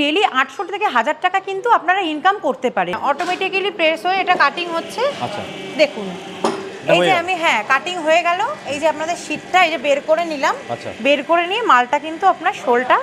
Daily আটশো থেকে হাজার টাকা কিন্তু আপনারা ইনকাম করতে পারেন। অটোমেটিক্যালি প্রেস হয়ে এটা কাটিং হচ্ছে। আচ্ছা। দেখুন এই যে আমি হ্যাঁ কাটিং হয়ে গেল। এই যে আপনাদের শীটটা এই যে বের করে নিলাম। আচ্ছা। বের করে নিয়ে মালটা কিন্তু আপনার শোলটা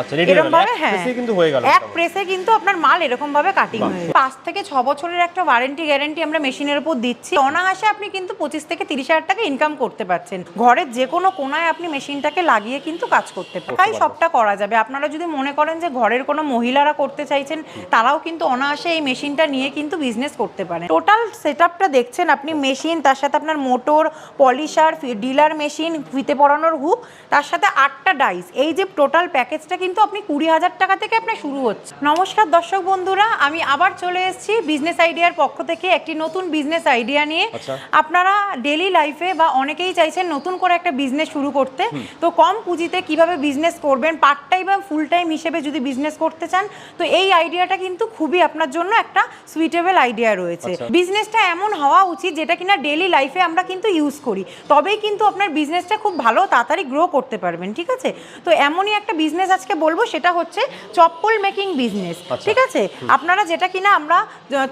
আচ্ছা রেডি এরকম ভাবে হ্যাঁ। কিন্তু হয়ে গেল এক প্রেসে কিন্তু আপনার মাল এরকম ভাবে কাটিং হয়ে পাঁচ থেকে ছ বছরের একটা ওয়ারেন্টি গ্যারেন্টি আমরা মেশিনের উপর দিচ্ছি। অনায়াসে আপনি কিন্তু পঁচিশ থেকে তিরিশ হাজার টাকা ইনকাম করতে পারছেন। ঘরের যে কোনো কোনায় আপনি মেশিনটাকে লাগিয়ে কিন্তু কাজ করতে পারেন তাই সবটা করা যাবে। আপনারা যদি মনে করেন যে ঘরের কোনো মহিলারা করতে চাইছেন তারাও কিন্তু অনায়াসে এই মেশিনটা নিয়ে কিন্তু বিজনেস করতে পারেন। টোটাল সেট দেখছেন আপনি মেশিন তার সাথে আপনার মোটর পলিশার ডিলার মেশিন ফিতে পরানোর হুক তার সাথে আটটা ডাইস এই যে টোটাল প্যাকেজটা কিন্তু আপনি কুড়ি হাজার টাকা থেকে আপনার শুরু হচ্ছে। নমস্কার দর্শক বন্ধুরা আমি আবার চলে এসেছি বিজনেস আইডিয়ার পক্ষ থেকে একটি নতুন বিজনেস আইডিয়া নিয়ে। আচ্ছা। আপনারা ডেলি লাইফে বা অনেকেই চাইছেন নতুন করে একটা বিজনেস শুরু করতে। তো কম পুঁজিতে কীভাবে বিজনেস করবেন? পার্ট টাইম বা ফুল টাইম হিসেবে যদি বিজনেস করতে চান তো এই আইডিয়াটা কিন্তু খুবই আপনার জন্য একটা সুইটেবল আইডিয়া রয়েছে। আচ্ছা। বিজনেসটা এমন হওয়া উচিত যেটা কিনা ডেলি লাইফে আমরা কিন্তু ইউজ করি। তবেই কিন্তু আপনার বিজনেসটা খুব ভালো তাড়াতাড়ি গ্রো করতে পারবেন ঠিক আছে? তো এমনই একটা বিজনেস আজকে বলব সেটা হচ্ছে চপ্পল মেকিং বিজনেস আচ্ছা। ঠিক আছে? আপনারা যেটা কিনা আমরা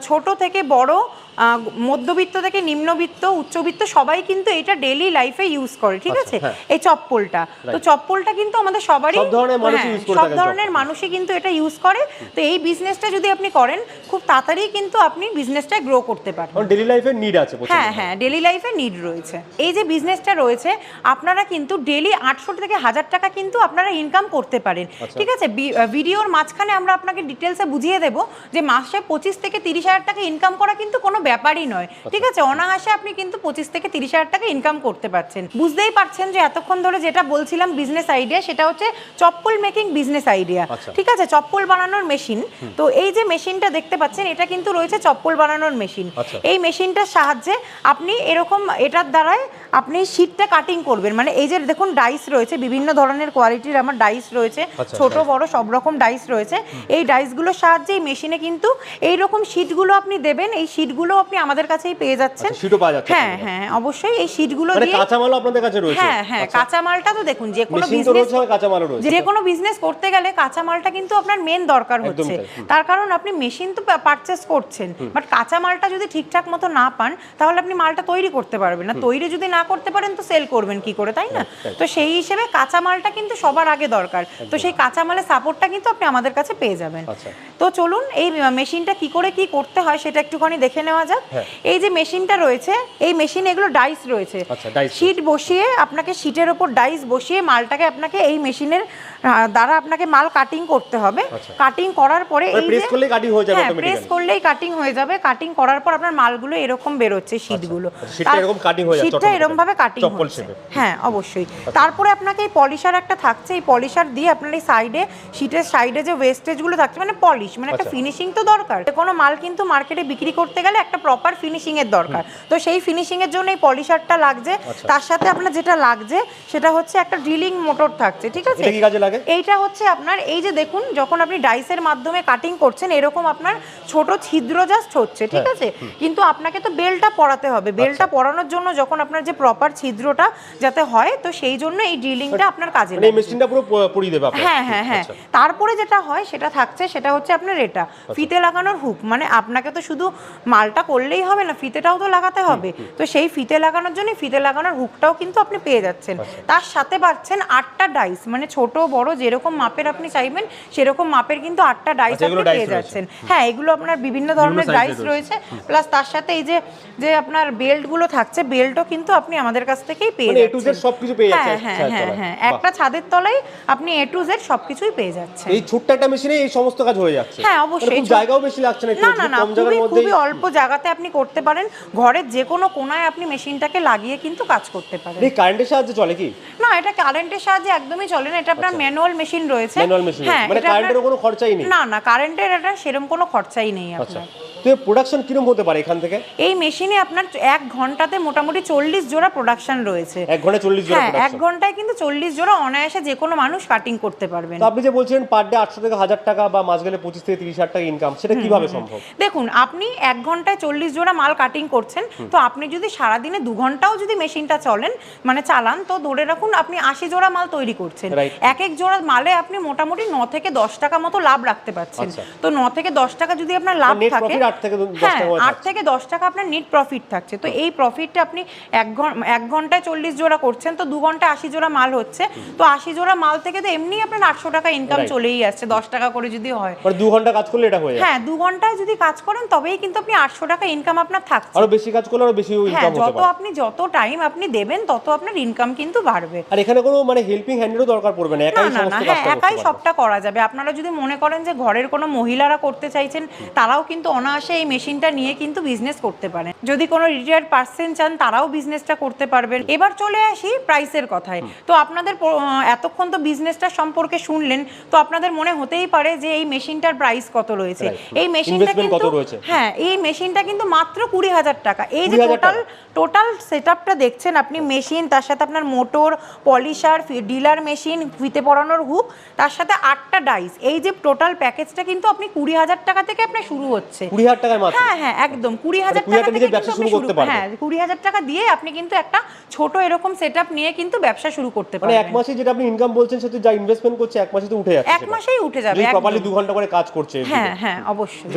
ছোট থেকে বড় মধ্যবিত্ত থেকে নিম্নবিত্ত উচ্চবিত্ত সবাই কিন্তু এটা ডেলি লাইফে ইউজ করে ঠিক আচ্ছা, আছে? হ্যাঁ। এই চপ্পলটা। তো চপ্পলটা কিন্তু আমাদের সবারই সব ধরনের মানুষই হ্যাঁ, কিন্তু এটা ইউজ করে। তো এই বিজনেসটা যদি আপনি করেন খুব তাড়াতাড়ি কিন্তু আপনি বিজনেসটা গ্রো করতে পারবেন। কারণ ডেলি লাইফে নিড আছে হ্যাঁ হ্যাঁ ডেলি লাইফে নিড রয়েছে। এই যে বিজনেসটা রয়েছে আপনারা কিন্তু ডেলি আটশো থেকে হাজার টাকা কিন্তু আপনারা ইনকাম করতে পারেন। আচ্ছা। ঠিক আছে? ভিডিওর মাঝখানে আমরা আপনাকে ডিটেলসে বুঝিয়ে দেব যে মাসে পঁচিশ থেকে তিরিশ হাজার টাকা ইনকাম করা কিন্তু কোনো ব্যাপারই নয়। ঠিক আছে? অনাহাসে আপনি কিন্তু পঁচিশ থেকে তিরিশ হাজার টাকা ইনকাম করতে পারছেন। বুঝতেই পারছেন যে এতক্ষণ ধরে যেটা বলছিলাম বিজনেস আইডিয়া সেটা হচ্ছে চপ্পল মেকিং বিজনেস আইডিয়া আচ্ছা। ঠিক আছে? চপ্পল বানানোর মেশিন তো এই যে মেশিনটা দেখতে পাচ্ছেন এটা কিন্তু রয়েছে চপ্পল বানানোর মেশিন আচ্ছা। এই মেশিনটার সাহায্যে আপনি এরকম এটার দ্বারাই আপনি শীটটা কাটিং করবেন। মানে এই যে দেখুন ডাইস রয়েছে বিভিন্ন ধরনের কোয়ালিটির আমার ডাইস রয়েছে আচ্ছা, ছোট আচ্ছা। বড় সব রকম ডাইস রয়েছে। এই ডাইসগুলোর সাহায্যে এই মেশিনে কিন্তু এই রকম শীটগুলো আপনি দেবেন এই শীটগুলো আপনি আমাদের কাছেই পেয়ে যাচ্ছেন। আচ্ছা, হ্যাঁ হ্যাঁ অবশ্যই এই শীটগুলো মানে দিয়ে কাঁচামালও আপনাদের কাছে রয়েছে। হ্যাঁ হ্যাঁ। কাঁচামালটা তো দেখুন যে কোনো বিজনেস আর রয়েছে। যে কোনো বিজনেস করতে গেলে কাঁচামালটা কিন্তু আপনার মেন দরকার হচ্ছে। তার কারণ আপনি মেশিন তো পারচেস করছেন বাট কাঁচামালটা যদি ঠিকঠাক মতো না পান তাহলে আপনি মালটা তৈরি করতে পারবেন না। তৈরি যদি না করতে পারেন তো সেল করবেন কি করে তাই না? তো সেই হিসেবে কাঁচামালটা কিন্তু সবার আগে দরকার। তো সেই কাঁচামালের সাপোর্টটা কিন্তু আপনি আমাদের কাছে পেয়ে যাবেন। আচ্ছা। তো চলুন এই মেশিনটা কি করে কি করতে হয় সেটা একটুখানি দেখে নেওয়া যাক। হ্যাঁ। এই যে মেশিনটা রয়েছে এই মেশিনে এগুলো ডাইস রয়েছে। শিট শীট বসিয়ে আপনাকে শীটের ওপর ডাইস বসিয়ে মালটাকে আপনাকে এই মেশিনের দ্বারা আপনাকে মাল কাটিং করতে হবে। আচ্ছা। কাটিং করার পরে মানে এই যে- করলেই cutting হয়ে যাবে হ্যাঁ প্রেস করলেই কাটিং হয়ে যাবে। কাটিং করার পর আপনার মালগুলো এরকম বেরোচ্ছে শীটগুলো। আচ্ছা, শীটটা এরকম cutting হয়ে যাচ্ছে শীটটা এরকম ভাবে কাটিং হচ্ছে। হ্যাঁ অবশ্যই। তারপরে আপনাকে এই পলিশার একটা থাকছে। এই পলিশার দিয়ে আপনার এই সাইডে শীটের সাইডে যে ওয়েস্টেজগুলো থাকছে মানে পলিশ মানে একটা আচ্ছা। ফিনিশিং তো দরকার। কোনো মাল কিন্তু মার্কেটে বিক্রি করতে গেলে একটা প্রপার ফিনিশিং এর দরকার। তো সেই ফিনিশিং এর জন্য এই পলিশারটা লাগছে। আচ্ছা। তার সাথে আপনার যেটা লাগছে সেটা হচ্ছে একটা ড্রিলিং মোটর থাকছে ঠিক আছে? লাগে? এইটা হচ্ছে আপনার এই যে দেখুন যখন আপনি ডাইসের মাধ্যমে কাটিং করছেন এরকম আপনার ছোট ছিদ্র জাস্ট হচ্ছে ঠিক হ্যাঁ, আছে? কিন্তু আপনাকে তো বেলটা পরাতে হবে। বেলটা আচ্ছা। পরানোর জন্য যখন আপনার যে প্রপার ছিদ্রটা যাতে হয় তো সেই জন্য এই ড্রিলিংটা আপনার কাজে মানে এই মেশিনটা পুরো প- পুড়িয়ে দেবে হ্যাঁ হ্যাঁ হ্যাঁ। আচ্ছা। তারপরে যেটা হয় সেটা থাকছে সেটা হচ্ছে আপনার এটা ফিতে লাগানোর হুক মানে আপনাকে তো শুধু মালটা করলেই হবে না ফিতেটাও তো লাগাতে হবে। তো সেই ফিতে লাগানোর জন্য ফিতে লাগানোর হুকটাও কিন্তু আপনি পেয়ে যাচ্ছেন। আচ্ছা। তার সাথে পাচ্ছেন আটটা ডাইস মানে ছোট বড় যেরকম মাপের আপনি চাইবেন সেরকম মাপের কিন্তু আটটা ডাইস আচ্ছা, আপনি পেয়ে যাচ্ছেন। হ্যাঁ এগুলো আপনার বিভিন্ন ধরনের ডাইস রয়েছে। প্লাস তার সাথে এই যে যে আপনার বেল্টগুলো থাকছে বেল্টও কিন্তু আপনি আমাদের কাছ থেকেই পেয়ে মানে যাচ্ছেন। সবকিছু পেয়ে যাচ্ছে হ্যাঁ হ্যাঁ হ্যাঁ হ্যাঁ একটা ছাদের তলায় আপনি এ টু জেড সবকিছুই পেয়ে যাচ্ছেন। এই ছোট্ট একটা মেশিনে এই সমস্ত কাজ হয়ে যাচ্ছে। হ্যাঁ মানে অবশ্যই। খুব জায়গাও বেশি লাগছে না না না না খুবই খুবই অল্প জায়গাতে আপনি করতে পারেন। ঘরের যে কোনো কোনায় আপনি মেশিনটাকে লাগিয়ে কিন্তু কাজ করতে পারেন। এই কারেন্টের সাহায্যে চলে কি? না এটা কারেন্টের সাহায্যে একদমই চলে না। এটা আপনার ম্যানুয়াল মেশিন রয়েছে। ম্যানুয়াল মেশিন হ্যাঁ মানে কারেন্টের কোনো খরচাই নেই? না না কারেন্টের এটা সেরকম কোনো খরচাই নেই আচ্ছা। আপনার। তো প্রোডাকশন কীরকম হতে পারে এখান থেকে? এই মেশিনে আপনার এক ঘন্টাতে মোটামুটি চল্লিশ জোড়া প্রোডাকশন রয়েছে। এক ঘণ্টা চল্লিশ জোড়া হ্যাঁ এক ঘন্টায় কিন্তু চল্লিশ জোড়া অনায়াসে যে কোনো মানুষ কাটিং করতে পারবেন। তো আপনি যে বলছেন পার ডে আটশো থেকে হাজার টাকা বা মাস গেলে পঁচিশ থেকে তিরিশ হাজার টাকা ইনকাম সেটা কীভাবে সম্ভব? দেখুন আপনি এক ঘন্টায় চল্লিশ জোড়া মাল কাটিং করছেন তো আপনি যদি সারাদিনে দু ঘন্টাও যদি মেশিনটা চলেন মানে চালান তো ধরে রাখুন আপনি আশি জোড়া মাল তৈরি করছেন। এক এক জোড়া মালে আপনি মোটামুটি ন থেকে দশ টাকা মতো লাভ রাখতে পারছেন। আচ্ছা। তো ন থেকে দশ টাকা যদি আপনার লাভ থাকে আট থেকে হ্যাঁ আট থেকে দশ টাকা আপনার নেট প্রফিট থাকছে। তো এই প্রফিটটা আপনি এক ঘণ্টা এক ঘন্টায় চল্লিশ জোড়া করছেন তো দু ঘন্টায় আশি জোড়া মাল হচ্ছে। তো আশি জোড়া মাল থেকে তো এমনি আপনার আটশো টাকা ইনকাম চলেই আসছে দশ টাকা করে যদি হয়। মানে দু ঘণ্টা কাজ করলে এটা হয়ে হ্যাঁ দু ঘন্টায় যদি কাজ করেন তবেই কিন্তু আপনি আটশো টাকা ইনকাম আপনার থাকছে। আরও বেশি কাজ করলে আরও বেশি হ্যাঁ যত আপনি যত টাইম আপনি দেবেন তত আপনার ইনকাম কিন্তু বাড়বে। আর এখানে কোনো মানে হেল্পিং হ্যান্ডেরও দরকার পড়বে না একাই সমস্ত হ্যাঁ একাই সবটা করা যাবে। আপনারা যদি মনে করেন যে ঘরের কোনো মহিলারা করতে চাইছেন তারাও কিন্তু অনায়াসে এই মেশিনটা নিয়ে কিন্তু বিজনেস করতে পারেন। যদি কোনো রিটায়ার্ড পার্সন চান তারাও বিজনেসটা করতে পারবেন। এবার চলে আসি প্রাইসের কথায়। তো আপনাদের এতক্ষণ তো বিজনেসটা সম্পর্কে শুনলেন তো আপনাদের মনে হতেই পারে যে এই মেশিনটার প্রাইস কত রয়েছে। এই মেশিনটা কিন্তু হ্যাঁ এই মেশিনটা কিন্তু মাত্র কুড়ি হাজার টাকা। এই যে 20,000 টোটাল? টোটাল সেটআপটা দেখছেন আপনি মেশিন তার সাথে আপনার মোটর পলিশার ডিলার মেশিন ফিতে পরানোর হুক তার সাথে আটটা ডাইস এই যে টোটাল প্যাকেজটা কিন্তু আপনি কুড়ি হাজার টাকা থেকে আপনার শুরু হচ্ছে। কুড়ি হাজার টাকায় মাত্র। হ্যাঁ হ্যাঁ একদম। কুড়ি হাজার টাকা থেকে ব্যবসা শুরু করতে পারবেন। হ্যাঁ কুড়ি হাজার টাকা দিয়ে আপনি কিন্তু একটা ছোট এরকম সেটআপ নিয়ে কিন্তু ব্যবসা শুরু করতে মানে এক মাসে যেটা আপনি ইনকাম বলছেন সেটা যা ইনভেস্টমেন্ট করছে এক মাসে তো উঠে যাচ্ছে এক মাসেই উঠে যাবে প্রপারলি দু ঘণ্টা করে কাজ করছে হ্যাঁ হ্যাঁ অবশ্যই.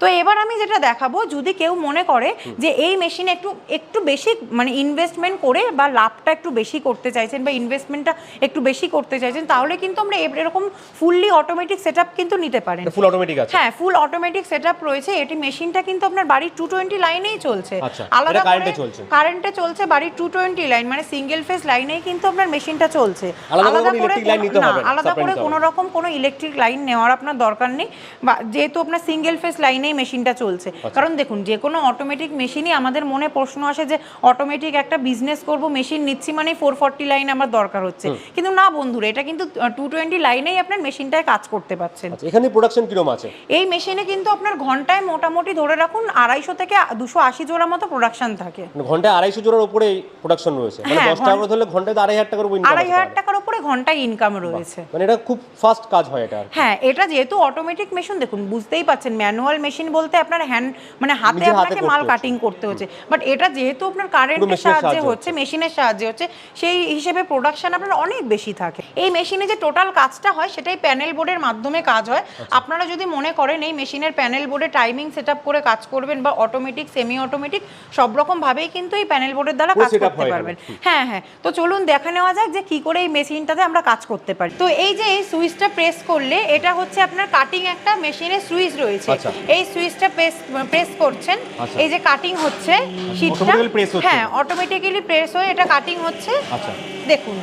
তো এবার আমি যেটা দেখাবো যদি কেউ মনে করে যে এই মেশিনে একটু একটু বেশি মানে ইনভেস্টমেন্ট করে বা লাভটা একটু বেশি করতে চাইছেন বা ইনভেস্টমেন্টটা একটু বেশি করতে চাইছেন তাহলে কিন্তু আমরা এরকম ফুললি অটোমেটিক সেটআপ কিন্তু নিতে পারেন। ফুল অটোমেটিক আছে। হ্যাঁ ফুল অটোমেটিক সেটআপ রয়েছে। এটি মেশিনটা কিন্তু আপনার বাড়ির টু টোয়েন্টি লাইনেই চলছে। আচ্ছা, আলাদা এটা current এ করে চলছে। কারেন্টে চলছে বাড়ির টু টোয়েন্টি লাইন মানে সিঙ্গেল ফেস লাইনেই কিন্তু আপনার মেশিনটা চলছে। আলাদা করে না, আলাদা করে কোনো রকম কোনো ইলেকট্রিক লাইন নেওয়ার আপনার দরকার নেই। বা যেহেতু আপনার সিঙ্গেল ফেস লাইনেই মেশিনটা চলছে। আচ্ছা। কারণ দেখুন যে কোনো অটোমেটিক মেশিনই আমাদের মনে প্রশ্ন আসে যে অটোমেটিক একটা বিজনেস করব মেশিন নিচ্ছি মানে ফোর ফর্টি লাইন আমার দরকার হচ্ছে। কিন্তু না বন্ধুরা এটা কিন্তু টু টোয়েন্টি লাইনেই আপনার মেশিনটায় কাজ করতে পারছেন। আচ্ছা এখানে প্রোডাকশন কীরকম আছে? এই মেশিনে কিন্তু আপনার ঘন্টায় মোটামুটি ধরে রাখুন আড়াইশো থেকে দুশো আশি জোড়া মতো প্রোডাকশন থাকে। মানে ঘন্টায় আড়াইশো জোড়ার উপরে প্রোডাকশন রয়েছে। মানে হ্যাঁ, দশ টাকা করে ধরলে ঘন্টায় আড়াই হাজার টাকার উপর আড়াই হাজার টাকার উপরে ঘন্টায় ইনকাম রয়েছে। মানে এটা খুব ফাস্ট কাজ হয় এটা হ্যাঁ এটা যেহেতু অটোমেটিক মেশিন দেখুন বুঝতেই পাচ্ছেন ম্যানুয়াল মেশিন বলতে আপনার হ্যান্ড মানে হাতে আপনাকে মাল কাটিং করতে হচ্ছে। বাট এটা যেহেতু আপনার কারেন্টের সাহায্যে হচ্ছে মেশিনের সাহায্যে হচ্ছে সেই হিসেবে প্রোডাকশন আপনার অনেক বেশি থাকে। এই মেশিনে যে টোটাল কাজটা হয় সেটাই প্যানেল বোর্ডের মাধ্যমে কাজ হয়। আচ্ছা। আপনারা যদি মনে করেন এই মেশিনের প্যানেল বোর্ডে টাইমিং সেট করে কাজ করবেন বা অটোমেটিক সেমি অটোমেটিক সব রকম ভাবেই কিন্তু এই প্যানেল বোর্ডের দ্বারা কাজ করতে পারবেন। হ্যাঁ হ্যাঁ। তো চলুন দেখা নেওয়া যাক যে কি করে এই মেশিনটাতে আমরা কাজ করতে পারি। তো এই যে এই সুইচটা প্রেস করলে এটা হচ্ছে আপনার কাটিং একটা মেশিনের সুইচ রয়েছে। আচ্ছা। এই সুইচটা প্রেস প্রেস করছেন। আচ্ছা। এই যে কাটিং হচ্ছে শীটটা press হচ্ছে। হ্যাঁ অটোমেটিক্যালি প্রেস হয়ে এটা কাটিং হচ্ছে। আচ্ছা। দেখুন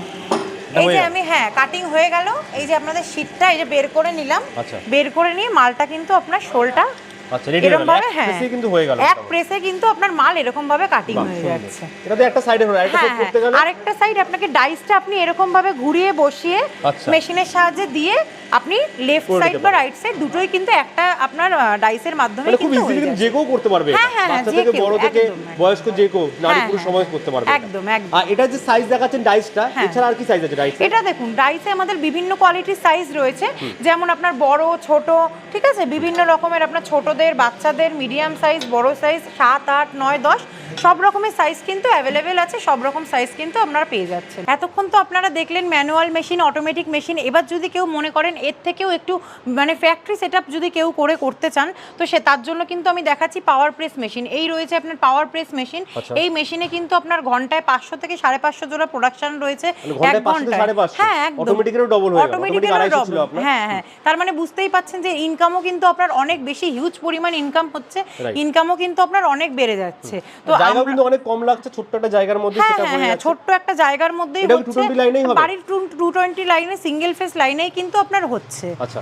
এই যে আমি হ্যাঁ কাটিং হয়ে গেল। এই যে আপনাদের শীটটা এই যে বের করে নিলাম। আচ্ছা। বের করে নিয়ে মালটা কিন্তু আপনার শোলটা আচ্ছা রেডি হয়ে এরকম গেল ভাবে হ্যাঁ কিন্তু হয়ে গেল এক প্রেসে কিন্তু আপনার মাল এরকম ভাবে কাটিং হয়ে যাচ্ছে এটা তো একটা সাইডে হলো আরেকটা হ্যাঁ সাইড করতে গেলে হ্যাঁ আরেকটা সাইড আপনাকে ডাইসটা আপনি এরকম ভাবে ঘুরিয়ে বসিয়ে আচ্ছা। মেশিনের সাহায্যে দিয়ে আপনি লেফট সাইড বা রাইট সাইড দুটোই কিন্তু একটা আপনার ডাইসের মাধ্যমে মানে খুব ইজিলি কিন্তু যাচ্ছে। যে কেউ করতে পারবে। হ্যাঁ, হ্যাঁ, হ্যাঁ, বাচ্চা থেকে বড় থেকে। বয়স্ক যে কেউ নারী হ্যাঁ, পুরুষ হ্যাঁ। সবাই করতে পারবে একদম, একদম। আর এটা যে সাইজ দেখাচ্ছেন ডাইসটা হ্যাঁ। এছাড়া আর কি সাইজ আছে ডাইস এটা দেখুন ডাইসে আমাদের বিভিন্ন কোয়ালিটির সাইজ রয়েছে যেমন আপনার বড় ছোট ঠিক আছে বিভিন্ন রকমের আপনার ছোটদের বাচ্চাদের মিডিয়াম সাইজ বড় সাইজ সাত আট নয় দশ সব রকমের সাইজ কিন্তু অ্যাভেলেবেল আছে সব রকম সাইজ কিন্তু আপনারা পেয়ে যাচ্ছেন এতক্ষণ তো আপনারা দেখলেন ম্যানুয়াল মেশিন অটোমেটিক মেশিন এবার যদি কেউ মনে করেন এর থেকেও একটু মানে ফ্যাক্টরি সেট যদি কেউ করে করতে চান তো সে তার জন্য কিন্তু আমি দেখাচ্ছি পাওয়ার প্রেস মেশিন এই রয়েছে আপনার পাওয়ার প্রেস মেশিন। এই মেশিনে কিন্তু আপনার ঘন্টায় পাঁচশো থেকে সাড়ে পাঁচশো জোড়া প্রোডাকশন রয়েছে মানে এক ঘন্টায়। হ্যাঁ একদম Automatic-এরও double হয়ে গেল। Automatic Automatic এরও 250 ছিল double। আপনার। হ্যাঁ হ্যাঁ তার মানে বুঝতেই পাচ্ছেন যে ইনকামও কিন্তু আপনার অনেক বেশি হিউজ পরিমাণ ইনকাম হচ্ছে. ইনকামও কিন্তু আপনার অনেক বেড়ে যাচ্ছে। তো জায়গা কিন্তু অনেক কম লাগছে ছোট্ট একটা জায়গার মধ্যে হ্যাঁ সেটা হ্যাঁ হয়ে হ্যাঁ যাচ্ছে। ছোট্ট একটা জায়গার মধ্যেই হচ্ছে। 220? বাড়ির টু টোয়েন্টি লাইনে সিঙ্গেল ফেস লাইনেই কিন্তু আপনার হচ্ছে। আচ্ছা।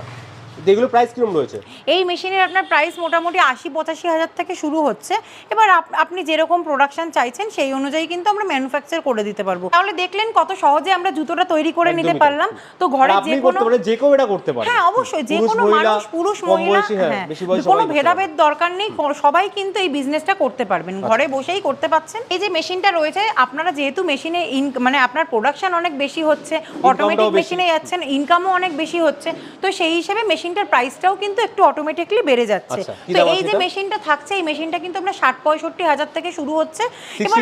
এগুলো প্রাইস কীরকম রয়েছে? এই মেশিনের আপনার প্রাইস মোটামুটি আশি পঁচাশি হাজার থেকে শুরু হচ্ছে। এবার আপ- আপনি যেরকম প্রোডাকশন চাইছেন সেই অনুযায়ী কিন্তু আমরা ম্যানুফ্যাকচার করে দিতে পারব। তাহলে দেখলেন কত সহজে আমরা জুতোটা তৈরি করে নিতে পারলাম। তো ঘরে যে কোনো যে কেউ এটা করতে পারে হ্যাঁ অবশ্যই। যে কোনো মানুষ পুরুষ মহিলা হ্যাঁ, হ্যাঁ। কোনো ভেদাভেদ দরকার নেই। সবাই কিন্তু এই বিজনেসটা করতে পারবেন। আচ্ছা। ঘরে বসেই করতে পারছেন এই যে মেশিনটা রয়েছে আপনারা যেহেতু মেশিনে মানে আপনার প্রোডাকশন অনেক বেশি হচ্ছে অটোমেটিক মেশিনে যাচ্ছেন ইনকামও অনেক বেশি হচ্ছে। তো সেই হিসেবে মেশিনটার প্রাইসটাও কিন্তু একটু অটোমেটিকলি বেড়ে যাচ্ছে। আচ্ছা, তো এই যে মেশিনটা থাকছে এই মেশিনটা কিন্তু আপনার ষাট পঁয়ষট্টি হাজার থেকে শুরু হচ্ছে। এবার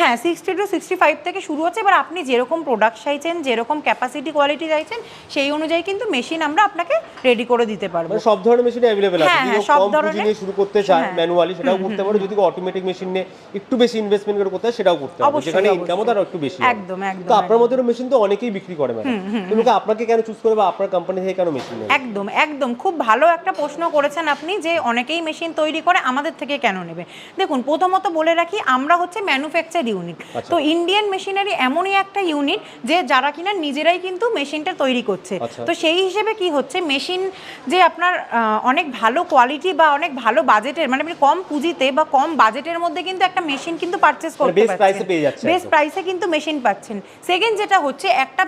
হ্যাঁ সিক্সটি টু সিক্সটি ফাইভ থেকে শুরু হচ্ছে। এবার আপনি যেরকম প্রোডাক্ট চাইছেন যেরকম ক্যাপাসিটি কোয়ালিটি চাইছেন সেই অনুযায়ী কিন্তু মেশিন আমরা আপনাকে রেডি করে দিতে পারব। মানে সব ধরনের মেশিন অ্যাভেলেবেল আছে। হ্যাঁ, হ্যাঁ, সব ধরনের- শুরু করতে হ্যাঁ। ম্যানুয়ালি সেটাও করতে পারে। যদি অটোমেটিক মেশিন নিয়ে একটু বেশি ইনভেস্টমেন্ট করে করতে হয় সেটাও করতে হবে অবশ্যই, যেখানে ইনকামও তার একটু বেশি একদম, একদম, তো আপনার মধ্যে মেশিন তো অনেকেই বিক্রি করে ম্যাডাম তুমি কি আপনাকে কেন চুজ করে বা আপনার কোম্পানি থেকে কেন মেশিন একদম একদম খুব ভালো একটা প্রশ্ন করেছেন আপনি যে অনেকেই মেশিন তৈরি করে আমাদের থেকে কেন নেবে। দেখুন প্রথমত বলে রাখি আমরা হচ্ছে ম্যানুফ্যাকচার ইউনিট আচ্ছা। তো ইন্ডিয়ান মেশিনারি এমনই একটা ইউনিট যে যারা কিনা নিজেরাই কিন্তু মেশিনটা তৈরি করছে। আচ্ছা। তো সেই হিসেবে কি হচ্ছে মেশিন যে আপনার অনেক ভালো কোয়ালিটি বা অনেক ভালো বাজেটের মানে আপনি কম পুঁজিতে বা কম বাজেটের মধ্যে কিন্তু একটা মেশিন কিন্তু পারচেস করতে best পারছেন। বেস্ট প্রাইসে কিন্তু মেশিন পাচ্ছেন। সেকেন্ড যেটা হচ্ছে একটা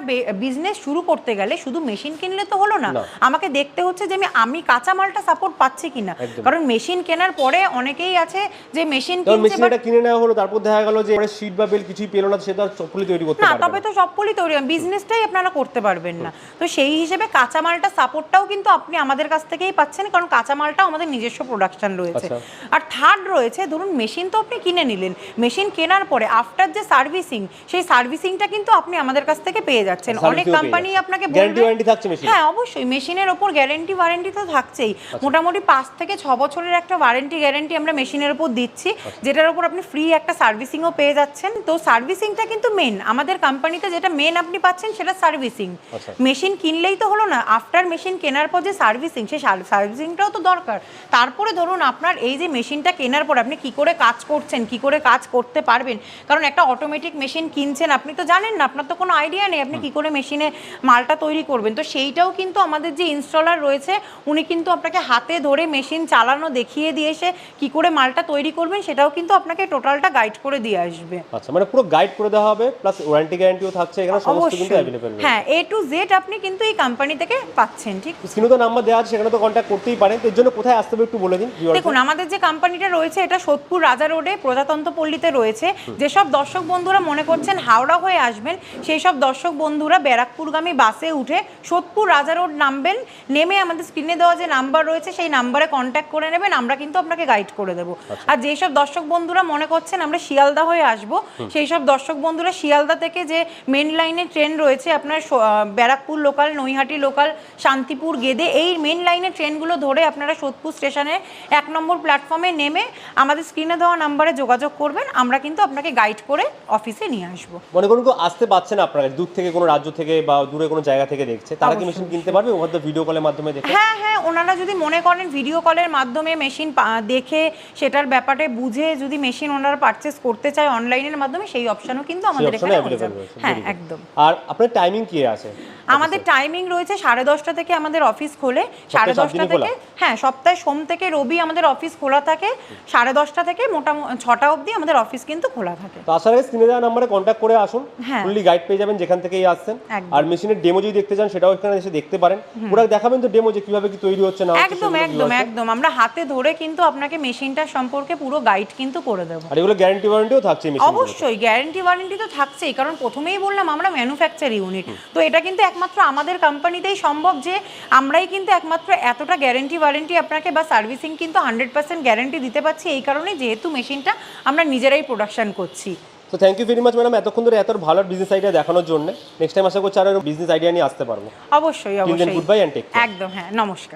বিজনেস শুরু করতে গেলে শুধু মেশিন কিনলে তো হলো না। আমাকে দেখতে হচ্ছে যে আমি আমি কাঁচামালটা সাপোর্ট পাচ্ছি কিনা। কারণ মেশিন কেনার পরে অনেকেই আছে যে মেশিন কিনছে এটা কিনে নেওয়া হলো তারপর দেখা গেল যে সিট বা বেল কিছুই পেল না সে তো আর চপ্পলি তৈরি করতে না তবে তো সবগুলি তৈরি বিজনেসটাই আপনারা করতে পারবেন না। তো সেই হিসেবে কাঁচামালটা সাপোর্টটাও কিন্তু আপনি আমাদের কাছ থেকেই পাচ্ছেন কারণ কাঁচামালটাও আমাদের নিজস্ব প্রোডাকশন রয়েছে। আচ্ছা। আর থার্ড রয়েছে ধরুন মেশিন তো আপনি কিনে নিলেন মেশিন কেনার পরে আফটার যে সার্ভিসিং সেই সার্ভিসিংটা কিন্তু আপনি আমাদের কাছ থেকে পেয়ে যাচ্ছেন। অনেক কোম্পানি আপনাকে? হ্যাঁ অবশ্যই মেশিনের ওপর গ্যারেন্টি ওয়ারেন্টি তো থাকছেই। আচ্ছা। মোটামুটি পাঁচ থেকে ছ বছরের একটা ওয়ারেন্টি গ্যারেন্টি আমরা মেশিনের উপর দিচ্ছি আচ্ছা। যেটার উপর আপনি ফ্রি একটা সার্ভিসিংও পেয়ে যাচ্ছেন। তো সার্ভিসিংটা কিন্তু মেন আমাদের কোম্পানিতে যেটা মেন আপনি পাচ্ছেন সেটা সার্ভিসিং আচ্ছা। মেশিন কিনলেই তো হলো না আফটার মেশিন কেনার পর যে সার্ভিসিং সেই সার্ভিসিংটাও তো দরকার। তারপরে ধরুন আপনার এই যে মেশিনটা কেনার পর আপনি কি করে কাজ করছেন কি করে কাজ করতে পারবেন? কারণ একটা অটোমেটিক মেশিন কিনছেন আপনি তো জানেন না আপনার তো কোনো আইডিয়া নেই আপনি কি করে মেশিনে মালটা তৈরি করবেন? তো সেইটাও কিন্তু আমাদের যে ইনস্টলার রয়েছে উনি কিন্তু আপনাকে হাতে ধরে মেশিন চালানো দেখিয়ে দিয়ে এসে কি করে মালটা তৈরি করবেন সেটাও কিন্তু আপনাকে টোটালটা গাইড করে দিয়ে আসবে। আচ্ছা মানে পুরো গাইড করে দেওয়া হবে প্লাস ওয়ারেন্টি গ্যারান্টিও থাকছে এখানে সমস্ত কিন্তু অ্যাভেলেবেল হ্যাঁ এ টু জেড আপনি কিন্তু এই কোম্পানি থেকে পাচ্ছেন ঠিক? স্ক্রিনে তো নাম্বার দেওয়া আছে সেখানে তো কন্ট্যাক্ট করতেই পারেন। এর জন্য কোথায় আসতে হবে একটু বলে দিন দেখুন আমাদের যে কোম্পানিটা রয়েছে এটা সোদপুর রাজা রোডে প্রজাতন্ত্র পল্লীতে রয়েছে। যেসব দর্শক বন্ধুরা মনে করছেন হাওড়া হয়ে আসবেন সেই সব দর্শক বন্ধুরা ব্যারাকপুরগামী বাসে উঠে সোদপুর রাজা রোড নামবেন নেমে আমাদের স্ক্রিনে দেওয়া যে নাম্বার রয়েছে সেই নাম্বারে কন্ট্যাক্ট করে নেবেন আমরা কিন্তু আপনাকে গাইড করে দেবো। আর যেসব দর্শক বন্ধুরা মনে করছেন আমরা শিয়ালদা হয়ে আসব সেই সব দর্শক বন্ধুরা শিয়ালদা থেকে যে মেন লাইনে ট্রেন রয়েছে আপনার ব্যারাকপুর লোকাল নৈহাটি লোকাল শান্তিপুর গেদে এই মেন লাইনের ট্রেনগুলো ধরে আপনারা সোদপুর স্টেশনে এক নম্বর প্ল্যাটফর্মে নেমে আমাদের স্ক্রিনে দেওয়া নাম্বারে যোগাযোগ করবেন আমরা কিন্তু আপনাকে গাইড করে অফিসে নিয়ে আসব। মনে করুন কেউ আসতে পারছে না আপনারা দূর থেকে কোনো রাজ্য থেকে বা দূরে কোনো জায়গা থেকে দেখছে তারা কি মেশিন কিনতে পারবে? ওখানে ভিডিও কলের মাধ্যমে দেখে? হ্যাঁ হ্যাঁ ওনারা যদি মনে করেন ভিডিও কলের মাধ্যমে মেশিন দেখে সেটার ব্যাপারে বুঝে যদি মেশিন ওনারা পারচেস করতে চায় অনলাইনের মাধ্যমে সেই অপশনও কিন্তু আমাদের এখানে হয়ে হ্যাঁ একদম। আর আপনার টাইমিং কি আছে? আমাদের টাইমিং রয়েছে সাড়ে দশটা থেকে আমাদের অফিস খোলে। সাড়ে দশটা থেকে হ্যাঁ সপ্তাহে সোম থেকে রবি আমাদের অফিস খোলা থাকে। সাড়ে দশটা থেকে মোটামুটি ছটা অবধি আমাদের অফিস কিন্তু খোলা থাকে। তো আসার আগে স্ক্রিনে দেওয়া নাম্বারে কন্ট্যাক্ট করে আসুন। হ্যাঁ। ফুললি গাইড পেয়ে যাবেন যেখান থেকেই আসছেন। আর মেশিনের ডেমো যদি দেখতে চান সেটাও এখানে এসে দেখতে পারেন। পুরো দেখাবেন তো ডেমো যে কীভাবে কি তৈরি হচ্ছে না একদম একদম একদম। আমরা হাতে ধরে কিন্তু আপনাকে মেশিনটা সম্পর্কে পুরো গাইড কিন্তু করে দেবো। আর এগুলো গ্যারান্টি ওয়ারেন্টিও থাকছে অবশ্যই গ্যারান্টি ওয়ারেন্টি তো থাকছেই। কারণ প্রথমেই বললাম আমরা ম্যানুফ্যাকচার ইউনিট তো এটা কিন্তু একমাত্র আমাদের কোম্পানিতেই সম্ভব যে আমরাই কিন্তু একমাত্র এতটা গ্যারান্টি ওয়ারেন্টি আপনাকে বা সার্ভিসিং কিন্তু হান্ড্রেড পার্সেন্ট গ্যারান্টি দিতে পারছি। এই কারণে যেহেতু মেশিনটা আমরা নিজেরাই প্রোডাকশন করছি। তো thank you very much madam এতক্ষণ ধরে এত ভালো বিজনেস আইডিয়া দেখানোর জন্য নেক্সট টাইম আশা করছি আরও বিজনেস আইডিয়া নিয়ে আসতে পারব। অবশ্যই অবশ্যই। গুড বাই অ্যান্ড টেক একদম হ্যাঁ নমস্কার।